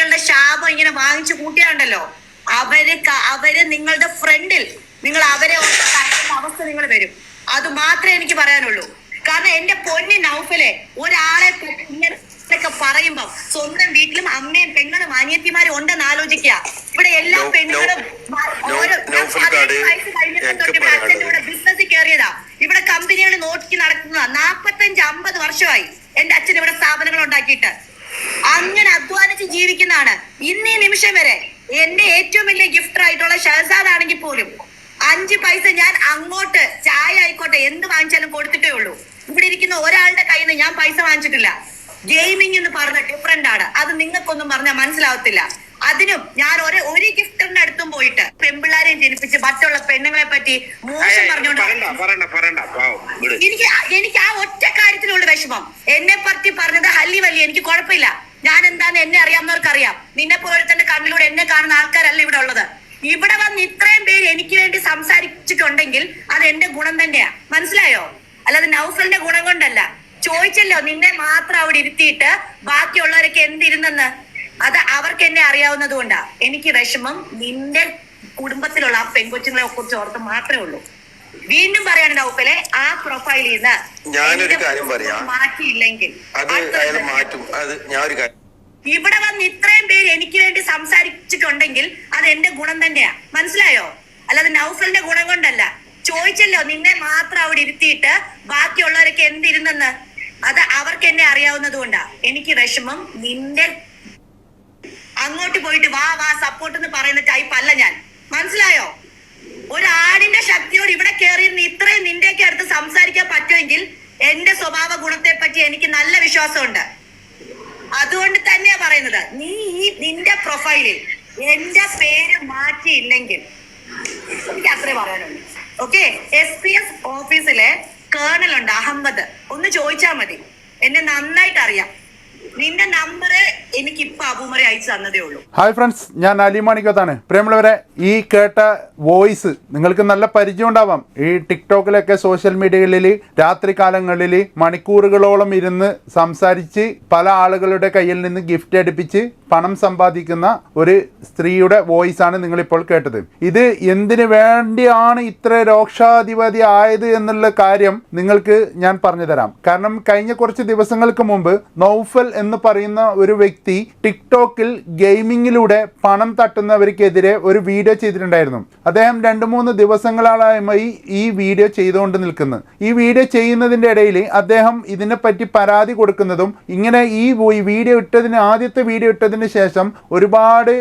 പെൺകുട്ടികളുടെ ശാപം ഇങ്ങനെ വാങ്ങിച്ചു കൂട്ടിയാണ്ടല്ലോ? അവർ അവർ നിങ്ങളുടെ ഫ്രണ്ടിൽ നിങ്ങൾ അവരെ അവസ്ഥ നിങ്ങൾ വരും. അത് മാത്രമേ എനിക്ക് പറയാനുള്ളൂ. കാരണം എന്റെ പൊന്നി നൗഫലെ ഒരാളെ ഇങ്ങനെ പറയുമ്പോ സ്വന്തം വീട്ടിലും അമ്മയും പെങ്ങളും അനിയത്തിമാരും ഉണ്ടെന്ന് ആലോചിക്കുക. ഇവിടെ എല്ലാ പെണ്ണുങ്ങളും ഓരോ പറയാനുള്ളത്. ബിസിനസ് കയറിയതാ. ഇവിടെ കമ്പനികൾ നോക്കി നടക്കുന്ന നാപ്പത്തഞ്ച് അമ്പത് വർഷമായി എന്റെ അച്ഛൻ ഇവിടെ സ്ഥാപനങ്ങൾ ഉണ്ടാക്കിയിട്ട്. അങ്ങനെ അധ്വാനിച്ച് ജീവിക്കുന്നതാണ്. ഇന്ന് ഈ നിമിഷം വരെ എന്റെ ഏറ്റവും വലിയ ഗിഫ്റ്റർ ആയിട്ടുള്ള ഷഹസാദ് ആണെങ്കിൽ പോലും അഞ്ച് പൈസ ഞാൻ അങ്ങോട്ട് ചായ ആയിക്കോട്ടെ എന്ത് വാങ്ങിച്ചാലും കൊടുത്തിട്ടേ ഉള്ളൂ. ഇവിടെ ഇരിക്കുന്ന ഒരാളുടെ കയ്യിൽ നിന്ന് ഞാൻ പൈസ വാങ്ങിച്ചിട്ടില്ല. ഗെയിമിംഗ് എന്ന് പറഞ്ഞ ഡിഫറെന്റ് ആണ്. അത് നിങ്ങൾക്കൊന്നും പറഞ്ഞാൽ മനസ്സിലാവത്തില്ല. അതിനും ഞാൻ ഒരു ഒരു ഗിഫ്റ്ററിന്റെ അടുത്തും പോയിട്ട് പെൺപിള്ളാരെയും ജനിപ്പിച്ച് മറ്റുള്ള പെണ്ണുങ്ങളെ പറ്റി മോശം പറഞ്ഞുകൊണ്ട് എനിക്ക് എനിക്ക് ആ ഒറ്റ കാര്യത്തിലുള്ള വിഷമം. എന്നെ പറ്റി പറഞ്ഞത് ഹല്ലി വല്ലി എനിക്ക് കുഴപ്പമില്ല. ഞാൻ എന്താന്ന് എന്നെ അറിയാവുന്നവർക്ക് അറിയാം നിന്നെ പോലെ തന്നെ കണ്ണിലൂടെ എന്നെ കാണുന്ന ആൾക്കാരല്ല ഇവിടെ ഉള്ളത്. ഇവിടെ വന്ന് ഇത്രയും പേര് എനിക്ക് വേണ്ടി സംസാരിച്ചിട്ടുണ്ടെങ്കിൽ അത് എന്റെ ഗുണം തന്നെയാ. മനസ്സിലായോ? അല്ലാതെ നൌഫലിന്റെ ഗുണം കൊണ്ടല്ല. ചോദിച്ചല്ലോ നിന്നെ മാത്രം അവിടെ ഇരുത്തിയിട്ട് ബാക്കിയുള്ളവരൊക്കെ എന്തിരുന്നെന്ന്? അത് അവർക്ക് എന്നെ അറിയാവുന്നത് കൊണ്ടാ. എനിക്ക് വിഷമം നിന്റെ കുടുംബത്തിലുള്ള ആ പെൺകൊച്ചുങ്ങളെ കുറിച്ച് ഓർത്ത് മാത്രമേ ഉള്ളൂ. വീണ്ടും പറയാണ് നൗഫലെ ആ പ്രൊഫൈലിൽ നിന്ന് ഞാനൊരു കാര്യം പറയാം. മാറ്റിയില്ലെങ്കിൽ. അത് അടുത്ത അയാൾ മാറ്റും. അത് ഞാൻ ഒരു കാര്യം ഇവിടെ വന്ന് ഇത്രയും പേര് എനിക്ക് വേണ്ടി സംസാരിച്ചിട്ടുണ്ടെങ്കിൽ അത് എന്റെ ഗുണം തന്നെയാ. മനസ്സിലായോ? അല്ലാതെ നൗഫലിന്റെ ഗുണം കൊണ്ടല്ല. ചോദിച്ചല്ലോ നിന്നെ മാത്രം അവിടെ ഇരുത്തിയിട്ട് ബാക്കിയുള്ളവരൊക്കെ എന്തിരുന്നെന്ന്? അത് അവർക്ക് എന്നെ അറിയാവുന്നത് കൊണ്ടാ. എനിക്ക് വിഷമം നിന്റെ അങ്ങോട്ട് പോയിട്ട് വാ വാ സപ്പോർട്ട് എന്ന് പറയുന്ന ടൈപ്പ് അല്ല ഞാൻ. മനസ്സിലായോ? ഒരു ആടിന്റെ ശക്തിയോട് ഇവിടെ കയറിയിരുന്ന് ഇത്രയും നിന്റെയൊക്കെ അടുത്ത് സംസാരിക്കാൻ പറ്റുമെങ്കിൽ എന്റെ സ്വഭാവ ഗുണത്തെ പറ്റി എനിക്ക് നല്ല വിശ്വാസമുണ്ട്. അതുകൊണ്ട് തന്നെയാ പറയുന്നത്. നീ ഈ നിന്റെ പ്രൊഫൈലിൽ എന്റെ പേര് മാറ്റിയില്ലെങ്കിൽ എനിക്ക് അത്രേ പറയാനുള്ളൂ. ഓക്കെ? എസ് പി എസ് ഓഫീസിലെ കേണൽ ഉണ്ട് അഹമ്മദ്. ഒന്ന് ചോദിച്ചാ മതി. എന്നെ നന്നായിട്ട് അറിയാം നിന്റെ നമ്പർ എനിക്ക് അബൂമറി ഉള്ളൂ. ഹായ് ഫ്രണ്ട്സ് ഞാൻ അലി മാണിക്കത്താണ് പ്രിയമുള്ളവരെ ഈ കേട്ട വോയിസ് നിങ്ങൾക്ക് നല്ല പരിചയം ഉണ്ടാവാം. ഈ ടിക്ടോക്കിലൊക്കെ സോഷ്യൽ മീഡിയകളിൽ രാത്രി കാലങ്ങളിൽ മണിക്കൂറുകളോളം ഇരുന്ന് സംസാരിച്ച് പല ആളുകളുടെ കയ്യിൽ നിന്ന് ഗിഫ്റ്റ് അടുപ്പിച്ച് പണം സമ്പാദിക്കുന്ന ഒരു സ്ത്രീയുടെ വോയിസ് ആണ് നിങ്ങളിപ്പോൾ കേട്ടത്. ഇത് എന്തിനു വേണ്ടിയാണ് ഇത്ര രോക്ഷാധിപതി ആയത് എന്നുള്ള കാര്യം നിങ്ങൾക്ക് ഞാൻ പറഞ്ഞു തരാം. കാരണം കഴിഞ്ഞ കുറച്ച് ദിവസങ്ങൾക്ക് മുമ്പ് നൗഫൽ എന്ന് പറയുന്ന ഒരു വ്യക്തി ടിക്ടോക്കിൽ ഗെയിമിങ്ങിലൂടെ പണം തട്ടുന്നവർക്കെതിരെ ഒരു വീഡിയോ ചെയ്തിട്ടുണ്ടായിരുന്നു. അദ്ദേഹം രണ്ട് മൂന്ന് ദിവസങ്ങളായി ഈ വീഡിയോ ചെയ്തുകൊണ്ട് നിൽക്കുന്നു. ഈ വീഡിയോ ചെയ്യുന്നതിന്റെ ഇടയിൽ അദ്ദേഹം ഇതിനെപ്പറ്റി പരാതി കൊടുക്കുന്നതും ഇങ്ങനെ ഈ വീഡിയോ ഇട്ടതിന് ആദ്യത്തെ വീഡിയോ ഇട്ടതിന് ശേഷം ഒരുപാട്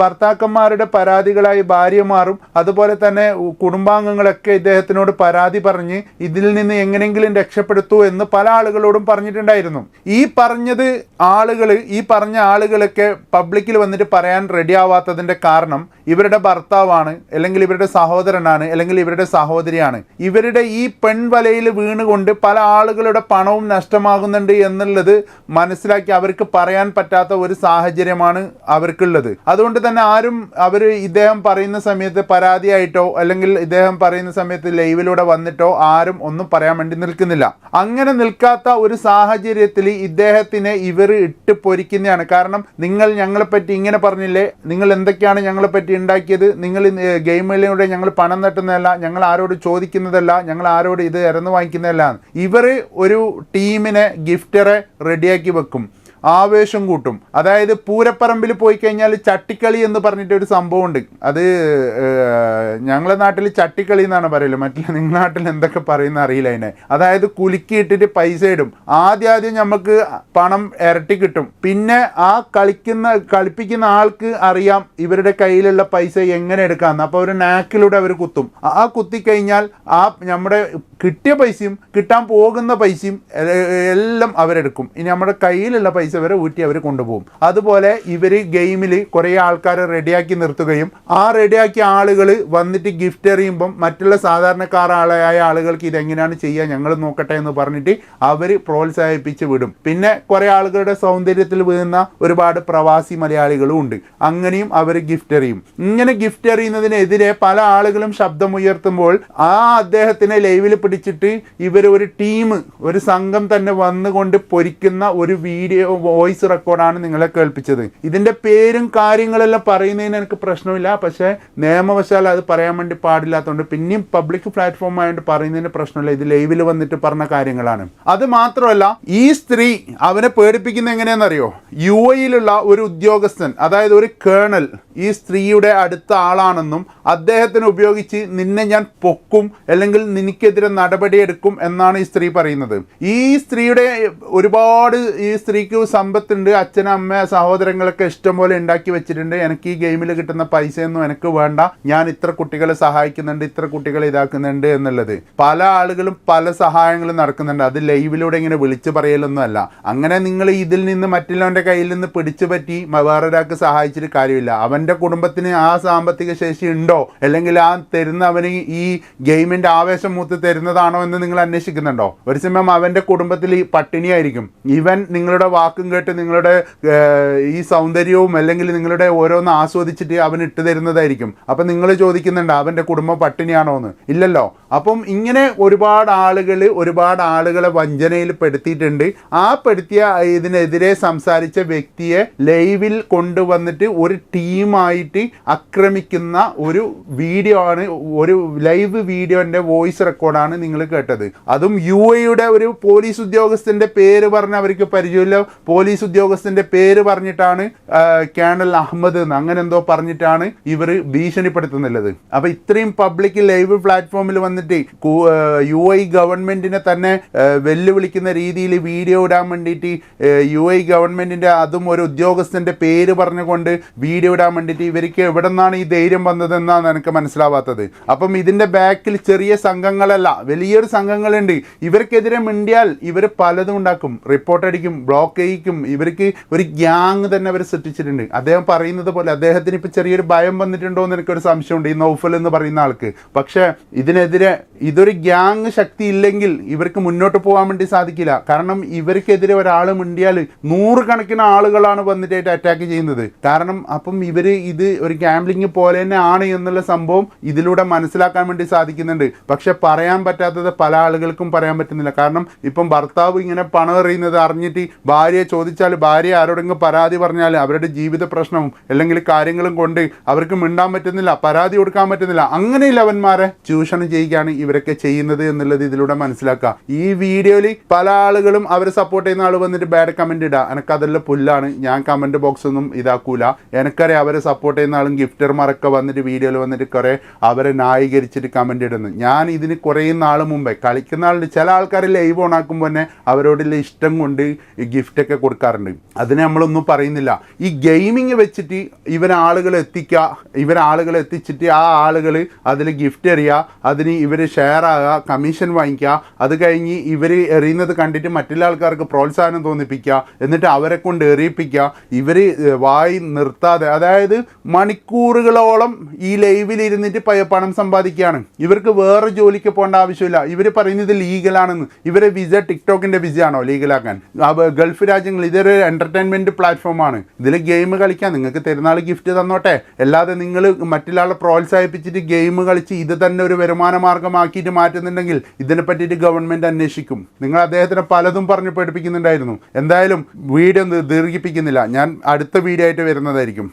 ഭർത്താക്കന്മാരുടെ പരാതികളായി ഭാര്യമാരും അതുപോലെ തന്നെ കുടുംബാംഗങ്ങളൊക്കെ ഇദ്ദേഹത്തിനോട് പരാതി പറഞ്ഞ് ഇതിൽ നിന്ന് എങ്ങനെയെങ്കിലും രക്ഷപ്പെടുത്തൂ എന്ന് പല ആളുകളോടും പറഞ്ഞിട്ടുണ്ടായിരുന്നു. ഈ പറഞ്ഞത് ആളുകൾ ഈ പറഞ്ഞ ആളുകളൊക്കെ പബ്ലിക്കിൽ വന്നിട്ട് പറയാൻ റെഡി ആവാത്തതിന്റെ കാരണം ഇവരുടെ ഭർത്താവാണ് അല്ലെങ്കിൽ ഇവരുടെ സഹോദരനാണ് അല്ലെങ്കിൽ ഇവരുടെ സഹോദരിയാണ്. ഇവരുടെ ഈ പെൺവലയിൽ വീണുകൊണ്ട് പല ആളുകളുടെ പണവും നഷ്ടമാകുന്നുണ്ട് എന്നുള്ളത് മനസ്സിലാക്കി അവർക്ക് പറയാൻ പറ്റാത്ത ഒരു സാഹചര്യമാണ് അവർക്കുള്ളത്. അതുകൊണ്ട് തന്നെ ആരും അവർ ഇദ്ദേഹം പറയുന്ന സമയത്ത് പരാതിയായിട്ടോ അല്ലെങ്കിൽ ഇദ്ദേഹം പറയുന്ന സമയത്ത് ലൈവിലൂടെ വന്നിട്ടോ ആരും ഒന്നും പറയാൻ വേണ്ടി നിൽക്കുന്നില്ല. അങ്ങനെ നിൽക്കാത്ത ഒരു സാഹചര്യത്തിൽ ഇദ്ദേഹത്തിനെ ഇവർ ഇട്ട് പൊരിക്കുന്നതാണ് കാരണം നിങ്ങൾ ഞങ്ങളെപ്പറ്റി ഇങ്ങനെ പറഞ്ഞില്ലേ? നിങ്ങൾ എന്തൊക്കെയാണ് ഞങ്ങളെപ്പറ്റി ഉണ്ടാക്കിയത്? നിങ്ങൾ ഗെയിമിലൂടെ ഞങ്ങൾ പണം തട്ടുന്നതല്ല ഞങ്ങൾ ആരോട് ചോദിക്കുന്നതല്ല ഞങ്ങൾ ആരോട് ഇത് ഇറന്ന് വാങ്ങിക്കുന്നതല്ല. ഇവർ ഒരു ടീമിനെ ഗിഫ്റ്ററെ റെഡിയാക്കി വെക്കും. ആവേശം കൂട്ടും. അതായത് പൂരപ്പറമ്പിൽ പോയി കഴിഞ്ഞാൽ ചട്ടിക്കളി എന്ന് പറഞ്ഞിട്ട് ഒരു സംഭവമുണ്ട്. അത് ഏഹ്, ഞങ്ങളെ നാട്ടിൽ ചട്ടിക്കളി എന്നാണ് പറയൽ മറ്റുള്ള നിങ്ങളുടെ നാട്ടിൽ എന്തൊക്കെ പറയുന്ന അറിയില്ല അതിനെ. അതായത് കുലുക്കിയിട്ടിട്ട് പൈസ ഇടും. ആദ്യം ആദ്യം നമുക്ക് പണം ഇരട്ടി കിട്ടും. പിന്നെ ആ കളിക്കുന്ന കളിപ്പിക്കുന്ന ആൾക്ക് അറിയാം ഇവരുടെ കയ്യിലുള്ള പൈസ എങ്ങനെ എടുക്കാമെന്ന് അപ്പോൾ ഒരു നാക്കിലൂടെ അവർ കുത്തും. ആ കുത്തിക്കഴിഞ്ഞാൽ ആ നമ്മുടെ കിട്ടിയ പൈസയും കിട്ടാൻ പോകുന്ന പൈസയും എല്ലാം അവരെടുക്കും. ഇനി നമ്മുടെ കയ്യിലുള്ള പൈസ വരെ ഊറ്റി അവർ കൊണ്ടുപോകും. അതുപോലെ ഇവർ ഗെയിമിൽ കുറേ ആൾക്കാരെ റെഡിയാക്കി നിർത്തുകയും ആ റെഡിയാക്കിയ ആളുകൾ വന്നിട്ട് ഗിഫ്റ്റ് എറിയുമ്പം മറ്റുള്ള സാധാരണക്കാരായ ആളുകൾക്ക് ഇതെങ്ങനെയാണ് ചെയ്യുക ഞങ്ങൾ നോക്കട്ടെ എന്ന് പറഞ്ഞിട്ട് അവർ പ്രോത്സാഹിപ്പിച്ച് വിടും. പിന്നെ കുറേ ആളുകളുടെ സൗന്ദര്യത്തിൽ വീഴുന്ന ഒരുപാട് പ്രവാസി മലയാളികളും ഉണ്ട്. അങ്ങനെയും അവർ ഗിഫ്റ്റ് എറിയും. ഇങ്ങനെ ഗിഫ്റ്റ് എറിയുന്നതിനെതിരെ പല ആളുകളും ശബ്ദമുയർത്തുമ്പോൾ ആ അദ്ദേഹത്തിനെ ലൈവിൽ പിടിച്ചിട്ട് ഇവർ ഒരു ടീം ഒരു സംഘം തന്നെ വന്നുകൊണ്ട് പൊരിക്കുന്ന ഒരു വീഡിയോ വോയിസ് റെക്കോർഡാണ് നിങ്ങളെ കേൾപ്പിച്ചത്. ഇതിന്റെ പേരും കാര്യങ്ങളെല്ലാം പറയുന്നതിന് എനിക്ക് പ്രശ്നമില്ല. പക്ഷേ നിയമവശാൽ അത് പറയാൻ വേണ്ടി പാടില്ലാത്തതുകൊണ്ട് പിന്നെയും പബ്ലിക് പ്ലാറ്റ്ഫോം ആയതുകൊണ്ട് പറയുന്നതിന് പ്രശ്നമില്ല. ഇത് ലൈവിൽ വന്നിട്ട് പറഞ്ഞ കാര്യങ്ങളാണ്. അത് മാത്രമല്ല ഈ സ്ത്രീ അവനെ പേടിപ്പിക്കുന്ന എങ്ങനെയാണെന്നറിയോ? യു എയിലുള്ള ഒരു ഉദ്യോഗസ്ഥൻ അതായത് ഒരു കേണൽ ഈ സ്ത്രീയുടെ അടുത്ത ആളാണെന്നും അദ്ദേഹത്തിന് ഉപയോഗിച്ച് നിന്നെ ഞാൻ പൊക്കും അല്ലെങ്കിൽ നിനക്കെതിരെ നടപടിയെടുക്കും എന്നാണ് ഈ സ്ത്രീ പറയുന്നത്. ഈ സ്ത്രീയുടെ ഒരുപാട് ഈ സ്ത്രീക്ക് സമ്പത്തുണ്ട് അച്ഛനും അമ്മ സഹോദരങ്ങളൊക്കെ ഇഷ്ടംപോലെ ഉണ്ടാക്കി വെച്ചിട്ടുണ്ട്. എനിക്ക് ഈ ഗെയിമിൽ കിട്ടുന്ന പൈസയൊന്നും എനിക്ക് വേണ്ട. ഞാൻ ഇത്ര കുട്ടികളെ സഹായിക്കുന്നുണ്ട് ഇത്ര കുട്ടികളെ ഇതാക്കുന്നുണ്ട് എന്നുള്ളത്. പല ആളുകളും പല സഹായങ്ങളും നടക്കുന്നുണ്ട്. അത് ലൈവിലൂടെ ഇങ്ങനെ വിളിച്ചു പറയലൊന്നും അല്ല. അങ്ങനെ നിങ്ങൾ ഇതിൽ നിന്ന് മറ്റുള്ളവന്റെ കയ്യിൽ നിന്ന് പിടിച്ചു പറ്റി വേറൊരാൾക്ക് സഹായിച്ചിട്ട് കാര്യമില്ല. അവന്റെ കുടുംബത്തിന് ആ സാമ്പത്തിക ശേഷി ഉണ്ടോ? അല്ലെങ്കിൽ ആ തരുന്നവന് ഈ ഗെയിമിന്റെ ആവേശം മൂത്ത് തരുന്നതാണോ എന്ന് നിങ്ങൾ അന്വേഷിക്കുന്നുണ്ടോ? ഒരു സമയം അവന്റെ കുടുംബത്തിൽ ഈ പട്ടിണിയായിരിക്കും. ഇവൻ നിങ്ങളുടെ വാക്കും കേട്ട് നിങ്ങളുടെ ഈ സൗന്ദര്യവും അല്ലെങ്കിൽ നിങ്ങളുടെ ഓരോന്ന് ആസ്വദിച്ചിട്ട് അവൻ ഇട്ട് തരുന്നതായിരിക്കും. അപ്പം നിങ്ങൾ ചോദിക്കുന്നുണ്ട് അവന്റെ കുടുംബം പട്ടിണിയാണോ എന്ന്? ഇല്ലല്ലോ. അപ്പം ഇങ്ങനെ ഒരുപാട് ആളുകൾ ഒരുപാട് ആളുകളെ വഞ്ചനയിൽ പെടുത്തിയിട്ടുണ്ട്. ആ പെടുത്തിയ ഇതിനെതിരെ സംസാരിച്ച വ്യക്തിയെ ലൈവിൽ കൊണ്ടുവന്നിട്ട് ഒരു ടീമായിട്ട് ആക്രമിക്കുന്ന ഒരു വീഡിയോ ആണ് ഒരു ലൈവ് വീഡിയോന്റെ വോയിസ് റെക്കോർഡാണ് നിങ്ങൾ കേട്ടത്. അതും യു എയുടെ ഒരു പോലീസ് ഉദ്യോഗസ്ഥന്റെ പേര് പറഞ്ഞ് അവർക്ക് പരിചയമില്ല. പോലീസ് ഉദ്യോഗസ്ഥന്റെ പേര് പറഞ്ഞിട്ടാണ് കേണൽ അഹമ്മദ് എന്ന് അങ്ങനെ എന്തോ പറഞ്ഞിട്ടാണ് ഇവർ ഭീഷണിപ്പെടുത്തുന്നുള്ളത്. അപ്പൊ ഇത്രയും പബ്ലിക് ലൈവ് പ്ലാറ്റ്ഫോമിൽ വന്നിട്ട് യു ഐ ഗവൺമെന്റിനെ തന്നെ വെല്ലുവിളിക്കുന്ന രീതിയിൽ വീഡിയോ ഇടാൻ വേണ്ടിയിട്ട് യു ഐ ഗവൺമെന്റിന്റെ അതും ഒരു ഉദ്യോഗസ്ഥന്റെ പേര് പറഞ്ഞുകൊണ്ട് വീഡിയോ ഇടാൻ വേണ്ടിയിട്ട് ഇവർക്ക് എവിടെ നിന്നാണ് ഈ ധൈര്യം വന്നതെന്നാണ് എനിക്ക് മനസ്സിലാവാത്തത്. അപ്പം ഇതിന്റെ ബാക്കിൽ ചെറിയ സംഘങ്ങളല്ല വലിയൊരു സംഘങ്ങളുണ്ട്. ഇവർക്കെതിരെ മിണ്ടിയാൽ ഇവർ പലതും ഉണ്ടാക്കും. റിപ്പോർട്ട് അടിക്കും ബ്ലോക്ക് ചെയ്യിക്കും. ഇവർക്ക് ഒരു ഗ്യാങ് തന്നെ അവർ സൃഷ്ടിച്ചിട്ടുണ്ട്. അദ്ദേഹം പറയുന്നത് പോലെ അദ്ദേഹത്തിന് ഇപ്പോൾ ചെറിയൊരു ഭയം വന്നിട്ടുണ്ടോ എന്ന് എനിക്കൊരു സംശയമുണ്ട് ഈ നൗഫൽ എന്ന് പറയുന്ന ആൾക്ക്. പക്ഷേ ഇതിനെതിരെ ഇതൊരു ഗ്യാങ് ശക്തി ഇല്ലെങ്കിൽ ഇവർക്ക് മുന്നോട്ട് പോകാൻ വേണ്ടി സാധിക്കില്ല. കാരണം ഇവർക്കെതിരെ ഒരാൾ മിണ്ടിയാൽ നൂറുകണക്കിന് ആളുകളാണ് വന്നിട്ടായിട്ട് അറ്റാക്ക് ചെയ്യുന്നത്. കാരണം അപ്പം ഇവർ ഇത് ഒരു ഗാംബ്ലിങ് പോലെ തന്നെ ആണ് എന്നുള്ള സംഭവം ഇതിലൂടെ മനസ്സിലാക്കാൻ വേണ്ടി സാധിക്കുന്നുണ്ട്. പക്ഷെ പറയാൻ പറ്റാത്തത് പല ആളുകൾക്കും പറയാൻ പറ്റുന്നില്ല. കാരണം ഇപ്പം ഭർത്താവ് ഇങ്ങനെ പണം എറിയുന്നത് അറിഞ്ഞിട്ട് ഭാര്യയെ ചോദിച്ചാൽ ഭാര്യ ആരോടെങ്കിലും പരാതി പറഞ്ഞാൽ അവരുടെ ജീവിത പ്രശ്നവും അല്ലെങ്കിൽ കാര്യങ്ങളും കൊണ്ട് അവർക്ക് മിണ്ടാൻ പറ്റുന്നില്ല പരാതി കൊടുക്കാൻ പറ്റുന്നില്ല. അങ്ങനെ അവന്മാരെ ചൂഷണം ചെയ്യുകയാണ് ഇവരൊക്കെ ചെയ്യുന്നത് എന്നുള്ളത് ഇതിലൂടെ മനസ്സിലാക്കുക. ഈ വീഡിയോയിൽ പല ആളുകളും അവരെ സപ്പോർട്ട് ചെയ്യുന്ന ആൾ വന്നിട്ട് ബാഡ് കമന്റ് ഇടുക എനിക്കതെല്ലാം പുല്ലാണ്. ഞാൻ കമന്റ് ബോക്സ് ഒന്നും ഇതാക്കൂല. എനിക്കറിയാം അവരെ സപ്പോർട്ട് ചെയ്യുന്ന ആളും ഗിഫ്റ്റർമാരൊക്കെ വന്നിട്ട് വീഡിയോയിൽ വന്നിട്ട് കുറേ അവരെ ന്യായീകരിച്ചിട്ട് കമന്റ് ഇടുന്നു. ഞാൻ ഇതിന് കുറേ നാൾ മുമ്പേ കളിക്കുന്ന ആളുണ്ട്. ചില ആൾക്കാർ ലൈവ് ഓൺ ആക്കുമ്പോൾ തന്നെ അവരോടുള്ള ഇഷ്ടം കൊണ്ട് ഈ ഗിഫ്റ്റ് ഒക്കെ കൊടുക്കാറുണ്ട്. അതിന് നമ്മളൊന്നും പറയുന്നില്ല. ഈ ഗെയിമിങ് വെച്ചിട്ട് ഇവരാളുകൾ എത്തിക്കുക ഇവരാളുകൾ എത്തിച്ചിട്ട് ആ ആളുകൾ അതിൽ ഗിഫ്റ്റ് എറിയുക അതിന് ഇവർ ഷെയർ ആകുക കമ്മീഷൻ വാങ്ങിക്കുക അത് കഴിഞ്ഞ് ഇവർ എറിയുന്നത് കണ്ടിട്ട് മറ്റുള്ള ആൾക്കാർക്ക് പ്രോത്സാഹനം തോന്നിപ്പിക്കുക എന്നിട്ട് അവരെ കൊണ്ട് എറിയിപ്പിക്കുക ഇവർ വായി നിർത്താതെ അതായത് മണിക്കൂറുകളോളം ഈ ലൈവിൽ ഇരുന്നിട്ട് പണം സമ്പാദിക്കുകയാണ്. ഇവർക്ക് വേറെ ജോലിക്ക് പോകേണ്ട ആവശ്യമില്ല. ഇവർ പറയുന്നത് ലീഗലാണെന്ന് ഇവരെ വിസ ടിക്ടോക്കിന്റെ വിസ ആണോ ലീഗലാക്കാൻ ഗൾഫ് രാജ്യങ്ങൾ ഇതൊരു എന്റർടൈൻമെന്റ് പ്ലാറ്റ്ഫോമാണ് ഇതിൽ ഗെയിം കളിക്കാൻ നിങ്ങൾക്ക് തരുന്നാൾ ഗിഫ്റ്റ് തന്നോട്ടെ. അല്ലാതെ നിങ്ങൾ മറ്റുള്ളാളെ പ്രോത്സാഹിപ്പിച്ചിട്ട് ഗെയിം കളിച്ച് ഇത് തന്നെ ഒരു വരുമാന മാർഗമാക്കിയിട്ട് മാറ്റുന്നുണ്ടെങ്കിൽ ഇതിനെ പറ്റിയിട്ട് ഗവൺമെന്റ് അന്വേഷിക്കും. നിങ്ങൾ അദ്ദേഹത്തിനെ പലതും പറഞ്ഞ് പഠിപ്പിക്കുന്നുണ്ടായിരുന്നു എന്തായാലും വീഡിയോ ദീർഘിപ്പിക്കുന്നില്ല. ഞാൻ അടുത്ത വീഡിയോ ആയിട്ട് വരുന്നതായിരിക്കും.